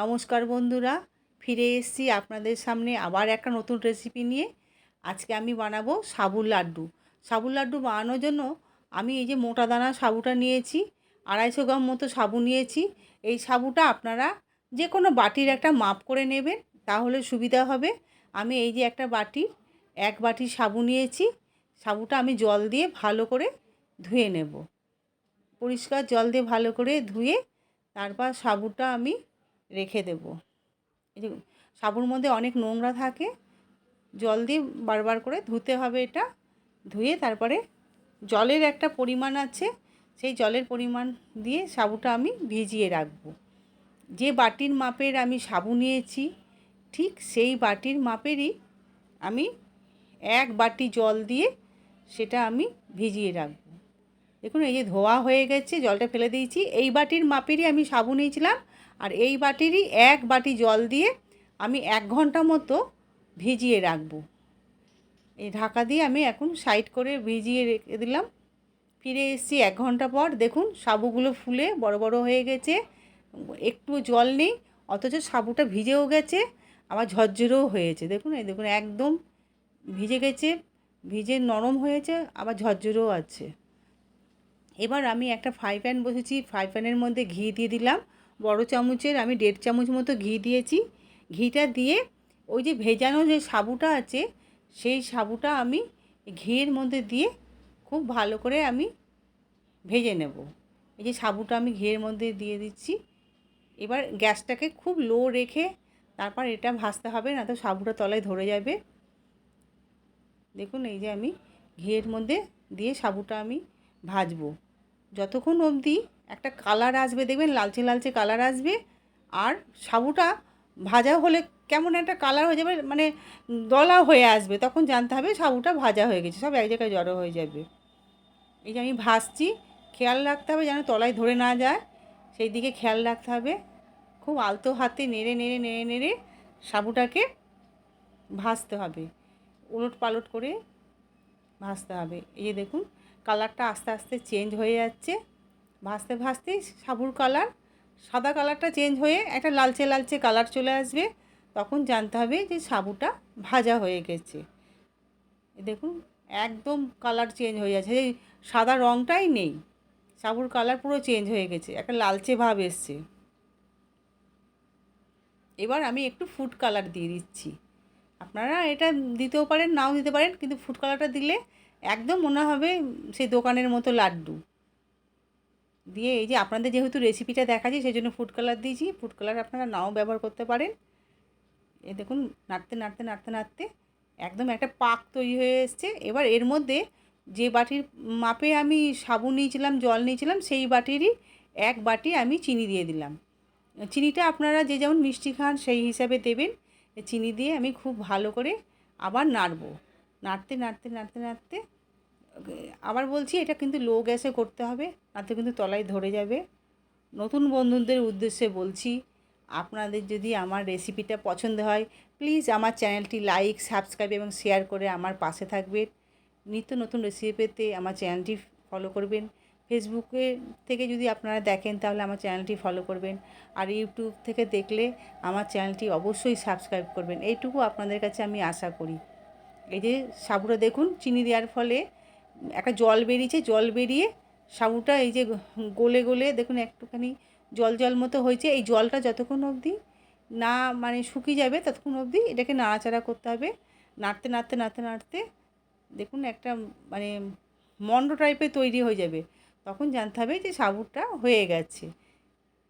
নমস্কার বন্ধুরা, ফিরে এসেছি আপনাদের সামনে আবার একটা নতুন রেসিপি নিয়ে। আজকে আমি বানাবো সাবুর লাড্ডু। সাবুর লাড্ডু বানানোর জন্য আমি এই যে মোটা দানা সাবুটা নিয়েছি, আড়াইশো গ্রাম মতো সাবু নিয়েছি। এই সাবুটা আপনারা যে কোনো বাটির একটা মাপ করে নেবেন, তাহলে সুবিধা হবে। আমি এই যে একটা বাটি, এক বাটি সাবু নিয়েছি। সাবুটা আমি জল দিয়ে ভালো করে ধুয়ে নেব। পরিষ্কার জল দিয়ে ভালো করে ধুয়ে তারপর সাবুটা আমি রেখে দেব। এই যে সাবুর মধ্যে অনেক নোংরা থাকে, জল দিয়ে বারবার করে ধুতে হবে এটা, ধুয়ে তারপরে জলের একটা পরিমাণ আছে, সেই জলের পরিমাণ দিয়ে সাবুটা আমি ভিজিয়ে রাখব। যে বাটির মাপের আমি সাবু নিয়েছি, ঠিক সেই বাটির মাপেরই আমি এক বাটি জল দিয়ে সেটা আমি ভিজিয়ে রাখব। দেখুন, এই যে ধোয়া হয়ে গেছে, জলটা ফেলে দিয়েছি, এই বাটির মাপেরই আমি সাবু নিয়েছিলাম আর এই বাটিরই এক বাটি জল দিয়ে আমি এক ঘণ্টা মতো ভিজিয়ে রাখব। এই ঢাকা দিয়ে আমি এখন সাইড করে ভিজিয়ে রেখে দিলাম। ফিরে এসেছি এক ঘণ্টা পর। দেখুন, সাবুগুলো ফুলে বড় বড় হয়ে গেছে। একটু জল নেই, অথচ সাবুটা ভিজেও গেছে, আবার ঝরঝরেও হয়েছে। দেখুন, এই দেখুন, একদম ভিজে গেছে, ভিজে নরম হয়েছে, আবার ঝরঝরেও আছে। এবার আমি একটা ফ্রাই প্যান বসেছি। ফ্রাই প্যানের মধ্যে ঘি দিয়ে দিলাম। বড় চামচের, আমি দেড় চামচ মতো ঘি দিয়েছি। ঘিটা দিয়ে ওই যে ভেজানো যে সাবুটা আছে, সেই সাবুটা আমি ঘিয়ের মধ্যে দিয়ে খুব ভালো করে আমি ভেজে নেব। এই যে সাবুটা আমি ঘিয়ের মধ্যে দিয়ে দিচ্ছি। এবার গ্যাসটাকে খুব লো রেখে তারপর এটা ভাজতে হবে, না তো সাবুটা তলায় ধরে যাবে। দেখুন, এই যে আমি ঘিয়ের মধ্যে দিয়ে সাবুটা আমি ভাজবো। যতক্ষণ অবধি একটা কালার আসবে, দেখবেন লালচে লালচে কালার আসবে, আর সাবুটা ভাজা হলে কেমন একটা কালার হয়ে যাবে মানে দলা হয়ে আসবে, তখন জানতে হবে সাবুটা ভাজা হয়ে গেছে, সব এক জায়গায় জড়ো হয়ে যাবে। এই যে আমি ভাজছি, খেয়াল রাখতে হবে যেন তলায় ধরে না যায়, সেই দিকে খেয়াল রাখতে হবে। খুব আলতো হাতে নেড়ে নেড়ে নেড়ে নেড়ে সাবুটাকে ভাজতে হবে, উলট পালট করে ভাজতে হবে। এই যে দেখুন, কালারটা আস্তে আস্তে চেঞ্জ হয়ে যাচ্ছে। ভাজতে ভাজতেই সাবুর কালার সাদা কালারটা চেঞ্জ হয়ে একটা লালচে লালচে কালার চলে আসবে। তখন জানতে হবে যে সাবুটা ভাজা হয়ে গেছে। দেখুন, একদম কালার চেঞ্জ হয়ে যাচ্ছে। এই সাদা রঙটাই নেই। সাবুর কালার পুরো চেঞ্জ হয়ে গেছে। একটা লালচে ভাব এসছে। এবার আমি একটু ফুড কালার দিয়ে দিচ্ছি। আপনারা এটা দিতেও পারেন, নাও দিতে পারেন, কিন্তু ফুড কালারটা দিলে একদম মনে হবে সেই দোকানের মতো লাড্ডু। দিয়ে এই যে আপনাদের যেহেতু রেসিপিটা দেখাচ্ছি সেই জন্য ফুড কালার দিয়েছি। ফুড কালার আপনারা নাও ব্যবহার করতে পারেন। এ দেখুন, নাড়তে নাড়তে নাড়তে নাড়তে একদম একটা পাক তৈরি হয়ে এসছে। এবার এর মধ্যে যে বাটির মাপে আমি সাবুন নিয়েছিলাম, জল নিয়েছিলাম, সেই বাটিরই এক বাটি আমি চিনি দিয়ে দিলাম। চিনিটা আপনারা যে যেমন মিষ্টি খান, সেই হিসাবে দেবেন। চিনি দিয়ে আমি খুব ভালো করে আবার নাড়বো। নাড়তে নাড়তে নাড়তে নাড়তে আবার বলছি, এটা কিন্তু লো গ্যাসে করতে হবে নাতে কিন্তু তলায় ধরে যাবে। নতুন বন্ধুদের উদ্দেশ্যে বলছি, আপনাদের যদি আমার রেসিপিটা পছন্দ হয় প্লিজ আমার চ্যানেলটি লাইক সাবস্ক্রাইব এবং শেয়ার করে আমার পাশে থাকবেন। নিত্য নতুন রেসিপি পেতে আমার চ্যানেলটি ফলো করবেন। ফেসবুকে থেকে যদি আপনারা দেখেন, তাহলে আমার চ্যানেলটি ফলো করবেন। আর ইউটিউব থেকে দেখলে আমার চ্যানেলটি অবশ্যই সাবস্ক্রাইব করবেন। এইটুকু আপনাদের কাছে আমি আশা করি। এই যে সাবুটা দেখুন, চিনি দেওয়ার ফলে একটা জল বেরিয়েছে, জল বেরিয়ে সাবুটা এই যে গলে গলে দেখুন একটুখানি জল জল মতো হয়েছে। এই জলটা যতক্ষণ অবধি না মানে শুকিয়ে যাবে, ততক্ষণ অবধি এটাকে নাড়াচাড়া করতে হবে। নাড়তে নাড়তে নাড়তে নাড়তে দেখুন একটা মানে মন্ড টাইপের তৈরি হয়ে যাবে। তখন জানতে হবে যে সাবুটা হয়ে গেছে।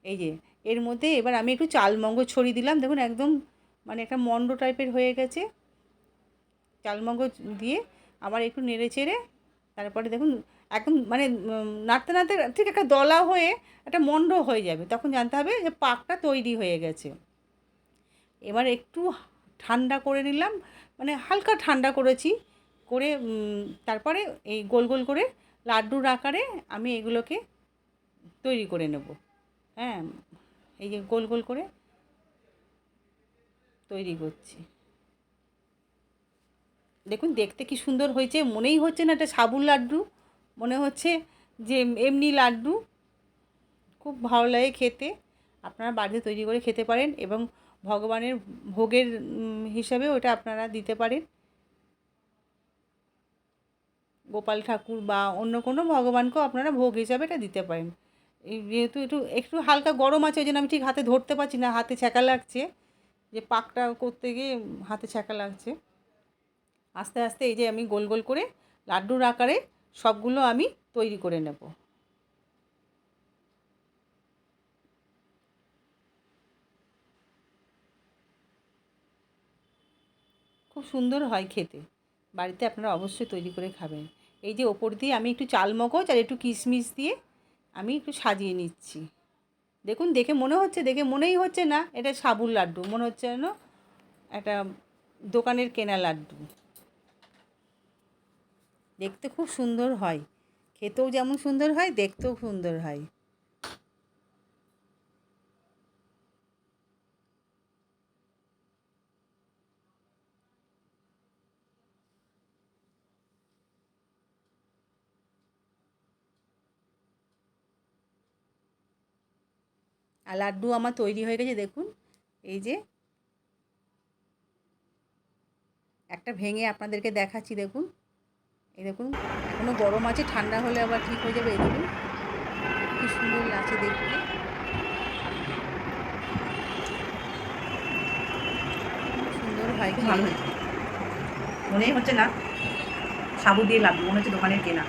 এই যে এর মধ্যে এবার আমি একটু চালমগজ ছড়িয়ে দিলাম। দেখুন একদম মানে একটা মন্ড টাইপের হয়ে গেছে। চালমগজ দিয়ে আবার একটু নেড়ে চেড়ে তারপরে দেখুন, একদম মানে নাড়তে নাড়তে ঠিক একটা দলা হয়ে একটা মন্ড হয়ে যাবে। তখন জানতে হবে যে পাকটা তৈরি হয়ে গেছে। এবার একটু ঠান্ডা করে নিলাম মানে হালকা ঠান্ডা করেছি, করে তারপরে এই গোল গোল করে লাড্ডুর আকারে আমি এগুলোকে তৈরি করে নেব। হ্যাঁ এই যে গোল গোল করে তৈরি করছি। দেখুন, দেখতে কি সুন্দর হয়েছে। মনেই হচ্ছে না এটা সাবুর লাড্ডু। মনে হচ্ছে যে এমনি লাড্ডু। খুব ভালো লাগে খেতে। আপনারা বাড়িতে তৈরি করে খেতে পারেন এবং ভগবানের ভোগের হিসাবে ওটা আপনারা দিতে পারেন। গোপাল ঠাকুর বা অন্য কোনো ভগবানকেও আপনারা ভোগ হিসাবে এটা দিতে পারেন। যেহেতু একটু একটু হালকা গরম আছে ওই জন্য আমি ঠিক হাতে ধরতে পারছি না, হাতে ছ্যাঁকা লাগছে। যে পাকটা করতে গিয়ে হাতে ছ্যাঁকা লাগছে। আস্তে আস্তে এই যে আমি গোল গোল করে লাড্ডুর আকারে সবগুলো আমি তৈরি করে নেব। খুব সুন্দর হয় খেতে। বাড়িতে আপনারা অবশ্যই তৈরি করে খাবেন। এই যে ওপর দিয়ে আমি একটু চাল মগজ আর একটু কিশমিশ দিয়ে আমি একটু সাজিয়ে নিচ্ছি। দেখুন, দেখে মনে হচ্ছে, দেখে মনেই হচ্ছে না, এটা সাবুর লাড্ডু। মনে হচ্ছে যেন একটা দোকানের কেনা লাড্ডু। দেখতে খুব সুন্দর হয়। খেতেও যেমন সুন্দর হয়, দেখতেও সুন্দর হয়। আর লাড্ডু আমার তৈরি হয়ে গেছে, দেখুন। এই যে একটা ভেঙে আপনাদেরকে দেখাচ্ছি, দেখুন। এই দেখুন এখনও গরম আছে ঠান্ডা হলে আবার ঠিক হয়ে যাবে এই দেখুন। কি সুন্দর লাগছে দেখতে। সুন্দর হয় ভালো মনেই হচ্ছে না সাবু দিয়ে লাগবে মনে হচ্ছে দোকানের কেনা।